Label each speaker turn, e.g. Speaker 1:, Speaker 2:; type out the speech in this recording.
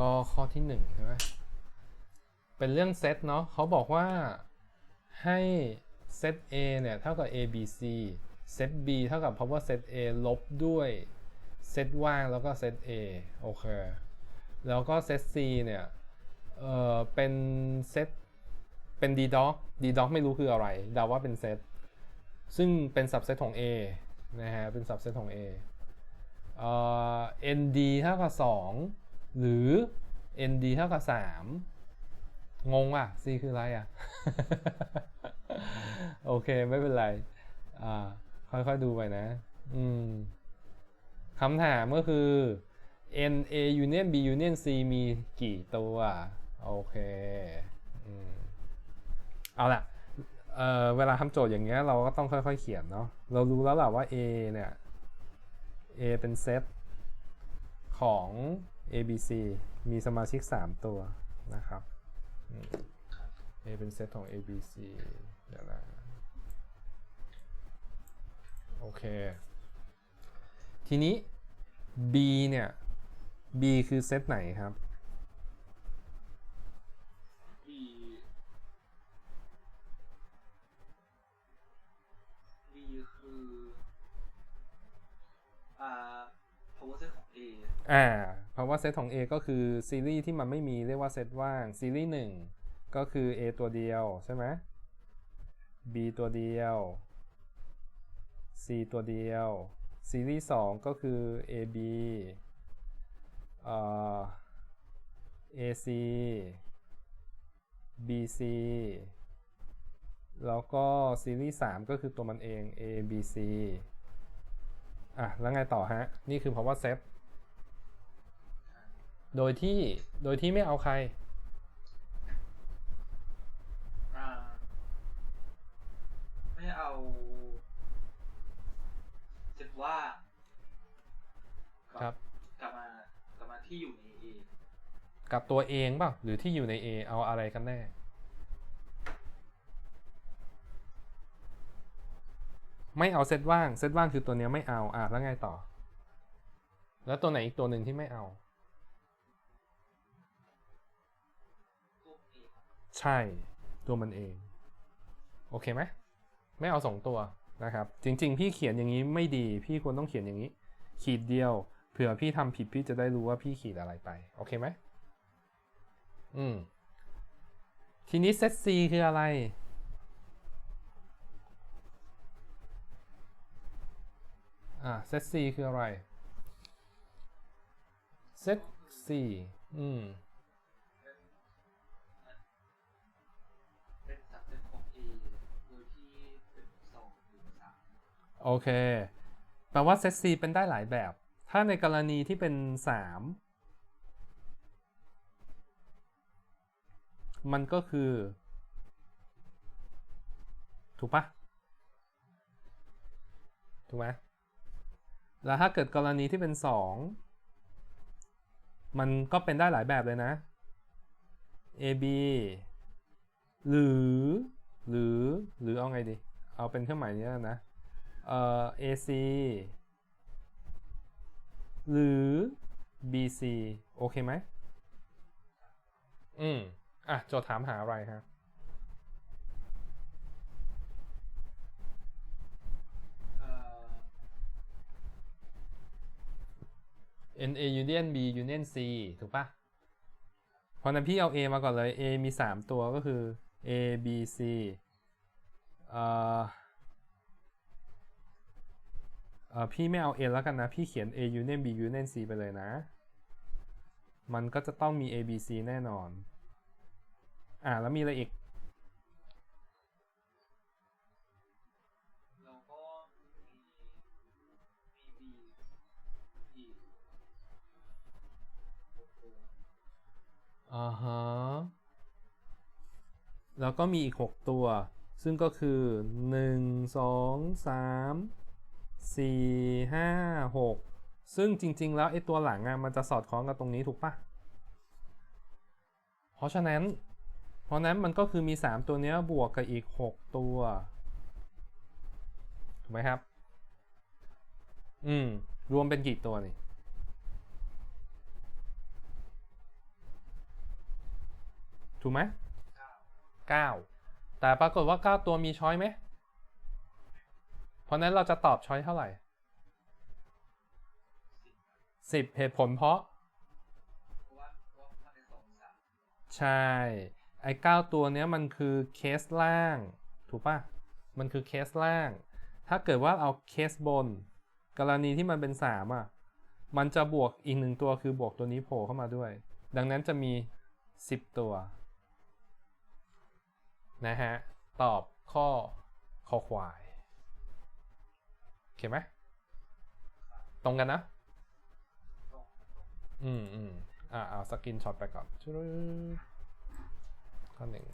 Speaker 1: ก็ข้อที่หนึ่งใช่ไหมเป็นเรื่องเซตเนาะเขาบอกว่าให้เซต A เนี่ยเท่ากับ A B C เซต B เท่ากับ power set A ลบด้วยเซตว่างแล้วก็เซต A โอเค แล้วก็เซต C เนี่ย เออเป็นเซต เป็น d doc d doc ไม่รู้คืออะไรเดาว่าเป็นเซต ซึ่งเป็น subset ของ A นะฮะ เป็น subset ของ A เอ่อ nd เท่ากับ 2 หรือ nd เท่ากับ 3 งงอะ c คืออะไรอะ โอเค ไม่เป็นไร อ่า ค่อยๆดูไปนะ อืมคำถามก็คือ n a union b union c มีกี่ตัว โอเค อืม เอาล่ะเออเวลาทำโจทย์อย่างเงี้ยเราก็ต้องค่อยๆเขียนเนาะ เรารู้แล้วแหละว่า A เนี่ย A เป็นเซตของ A B C มีสมาชิก 3 ตัวนะครับอืม A เป็นเซตของ A B C เดี๋ยวนะโอเค ทีนี้ B เนี่ย B คือเซตไหนครับ
Speaker 2: B B คืออ่า power set ของ A
Speaker 1: อ่า เพราะว่าเซตของ A ก็คือซีรีส์ที่มันไม่มีเรียกว่าเซตว่างซีรีส์1ก็คือ A ตัวเดียวใช่ไหม B ตัวเดียว C ตัวเดียว ซีรีส์2ก็คือ AB เอ่อ AC BC แล้วก็ซีรีส์3ก็คือตัวมันเอง ABC อะ แล้วไงต่อฮะ นี่คือ power set โดยที่โดยที่ไม่เอาใคร
Speaker 2: อ่าไม่เอาเสร็จว่า
Speaker 1: ครับ
Speaker 2: กลับมากลับมาที่อยู่ใน A
Speaker 1: กับตัวเองเปล่าหรือที่อยู่ใน A เอาอะไรกันแน่ไม่เอาเซตว่าง เซตว่างคือตัวเนี้ยไม่เอา อะแล้วไงต่อ แล้วตัวไหนอีกตัวหนึ่งที่ไม่เอา
Speaker 2: พวก A ครับ
Speaker 1: ใช่ตัวมันเอง โอเคไหมไม่เอาสองตัวนะครับ จริง ๆ พี่เขียนอย่างนี้ไม่ดี พี่ควรต้องเขียนอย่างนี้ ขีดเดียวเผื่อพี่ทำผิดพี่จะได้รู้ว่าพี่ขีดอะไรไป โอเคไหมอืมทีนี้เซต C คืออะไร อ่าเซต C คืออะไรเซต C อืม
Speaker 2: โอ
Speaker 1: เค แปลว่าเซต C เป็นได้หลายแบบ ถ้าในกรณีที่เป็น 3 มันก็คือ ถูกปะถูกไหมแล้วถ้าเกิดกรณีที่เป็น 2 มันก็เป็นได้หลายแบบเลยนะ A B หรือ หรือ หรือเอาไงดี เอาเป็นเครื่องหมายนี้นะ เอ่อ AC หรือ BC โอเคไหม อืม อะ โจทย์ถามหาอะไรฮะ
Speaker 2: เอ่อ
Speaker 1: NA union B union C ถูกปะเพราะนั้นพี่เอา A มาก่อนเลย A มี 3 ตัวก็คือ A B C เอ่อ เอ่อพี่ไม่เอา A แล้วกันนะ พี่เขียน A union B union C ไปเลยนะ มันก็จะต้องมี A B C แน่นอน อะแล้วมีอะไรอีก
Speaker 2: แล้วก็มีมี B อีกหกตัว
Speaker 1: อ่าฮะ แล้วก็มีอีก 6 ตัว ซึ่งก็คือ 1 2 3 4 5 6ซึ่งจริง ๆ แล้วไอ้ตัวหลังอะมันจะสอดคล้องกับตรงนี้ถูกปะเพราะฉะนั้น เพราะนั้นมันก็คือมี 3 ตัวเนี้ยบวกกับอีก 6 ตัว ถูกไหมครับ อืม รวมเป็นกี่ตัวนี่ถูกไหม
Speaker 2: เก้า
Speaker 1: แต่ปรากฏว่า 9 ตัวมีช้อยไหม เพราะนั้นเราจะตอบช้อยเท่าไหร่
Speaker 2: สิบ
Speaker 1: 10 เหตุผลเพราะ
Speaker 2: เพราะว่าเพราะว่ามันเป็นสองสาม
Speaker 1: ใช่ ไอ้9ตัวเนี้ยมันคือเคสล่าง ถูกปะมันคือเคสล่าง ถ้าเกิดว่าเอาเคสบน กรณีที่มันเป็น 3 อะ มันจะบวกอีกหนึ่งตัวคือบวกตัวนี้โผล่เข้ามาด้วย ดังนั้นจะมี 10 ตัว นะฮะ ตอบข้อคอควาย โอเคไหมตรงกันนะ อืมอืมอ่าเอาสกินช็อตไปก่อนชุดข้อหนึ่ง